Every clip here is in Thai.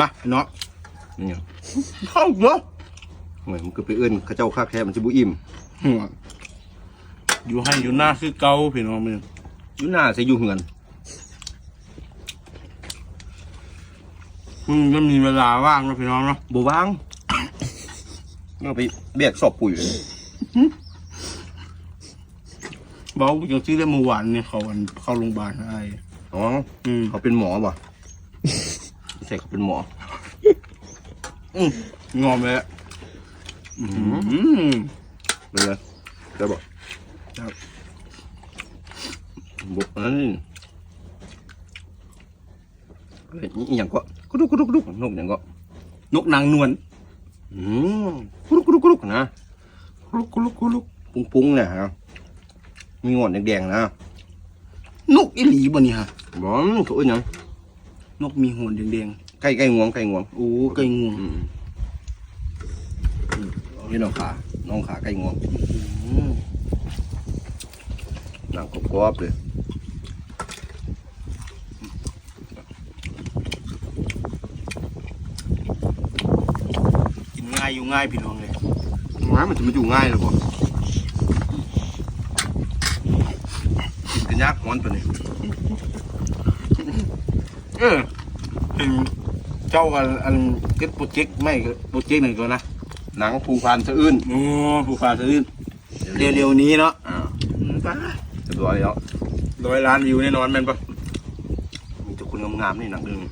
มาเนาะนี่ไงเข้าเนาะเหมือนมันก็ไปเอื้อนเข้าเจ้าค่าแค่มันจะบุอิ่มอยู่ให้อยู่หน้าคือเก่าพี่น้องมึงอยู่หน้าใส่อยู่เหือนมึงก็มีเวลาว่างนะพี่น้องเนาะบว่างเอาไปแบกสอบปุ๋ยเลยบอกอย่างที่ได้เมื่อวานเนี่ยเขาวันเข้าโรงพยาบาลอะไรอ๋ออืมเขาเป็นหมอป่ะ ไม่ใช่เขาเป็นหมองอมเลยอะอืมเป็นไงจะบอกครับบอกอันนั้นนี่อะไรนี่อหย่างก็กุดุกกุดุกกุดุกนกอย่างก็นกนางนวลอืมกุดุกกุดุกกุดุกนะกุลุกกุลุกกุลุกปุ้งปุ้งๆเนี่ยฮะมีงอนแดงๆนะนกอีหลีบ่นี่ฮะบอมเขาเอ้ยหยังนกมีหัวแดง ไก่ไก่งวงไก่งวงๆโอ้ไก่งวงอืมนี่น้องขาน้องขาไก่งวงอืมหนังกรอบๆเลยกินง่ายอยู่ง่ายพี่น้องเลยม้ามันจะมาอยู่ง่ายหรอบ่กินกันยากฮ้อนตัวนี้เออเห็น เจ้ากันอันเก็ตโปรเจกต์ไม่ก็โปรเจกต์หนึ่งก็นะหนังภูพานสะอื้นโอ้ผู้ฟ้าซื่นเร็วๆนี้เนาะอ่าอืมไปเรียบร้อยแล้วร้อยล้านวิวแน่นอนแม่นปะมีแต่คนงามๆนี่หนังเรื่องนี้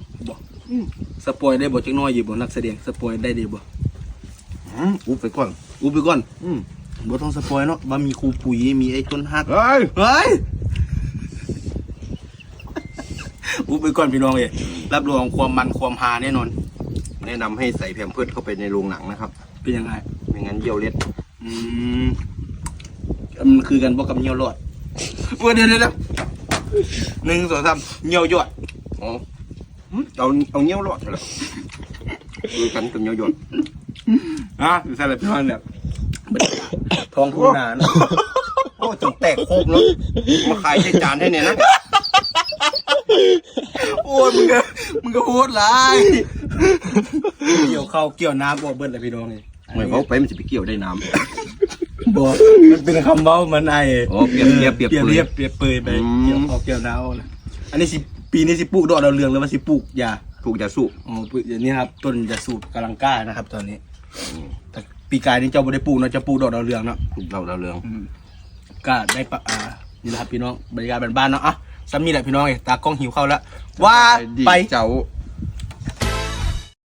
สปอยได้บ่จักหน้อยอยู่บ่นักแสดงสปอยได้ดีบ่อืมอุ๊บไปก่อนอุบไปก่อนอืมบ่ต้องสปอยเนาะว่ามีครูปุ๋ยมีไอ้ต้นฮักเฮ้ยเฮ้ย อุบไปก่อนพี่น้องเอ้ยรับรองความมันความฮาแน่นอน แนะนำให้ใส่แพมเพิร์ดเข้าไปในโรงหนังนะครับ เป็นยังไงไม่งั้นเยี่ยวเล็ด อืมมันคือกันบ่กับเหนียวรอดเว้ยเดี๋ยวเดี๋ยวเดี๋ยวหนึ่งสองสามเหนียวยอดอ๋ออืมเอาเอาเงี้ยวรอดเหรอดูกันกับเงี้ยวหยดอะอยู่ใส่อะไรพี่น้องเนี่ยทองพูนาเนาะโอ้จนแตกโคกแล้วมาขายใช้จานให้เนี่ยนะ โอ้ยมึงก็มึงก็พูดไรเกี่ยวเข้าวเกี่ยวน้ำบ่เบิ้ลเลยพี่น้องเลยไม่เขาไปมันจะไปเกี่ยวได้น้บอกมันเป็นคำเบ้ามันไอ้อ๋อเปรียบเทียบเปรียบเปรียบเปรยเทียบเปรียบเปรยไปอืมเกี่ยวข้าวเกี่ยวน้ำนะอันนี้สิปีนี้สิปลูกดอกดาวเรืองหรือว่าสิปลูกยาำถูกจะสู้อ๋อปลูกอย่างนี้ครับต้นจะสูบกำลังกล้านะครับ ตอนนี้แต่ปีกายนี้เจ้าบ่ได้ปลูกเนาะจะปลูกดอกดาวเรืองเนาะถูกเราดาวเรืองก็ได้ปะอ่านี่แหละครับพี่น้องบรรยากาศบ้านๆเนาะอะ ซ้ำนี่แหละพี่น้องเอ้ยตากล้องหิวข้าวแล้วว่าดีไป เจ้า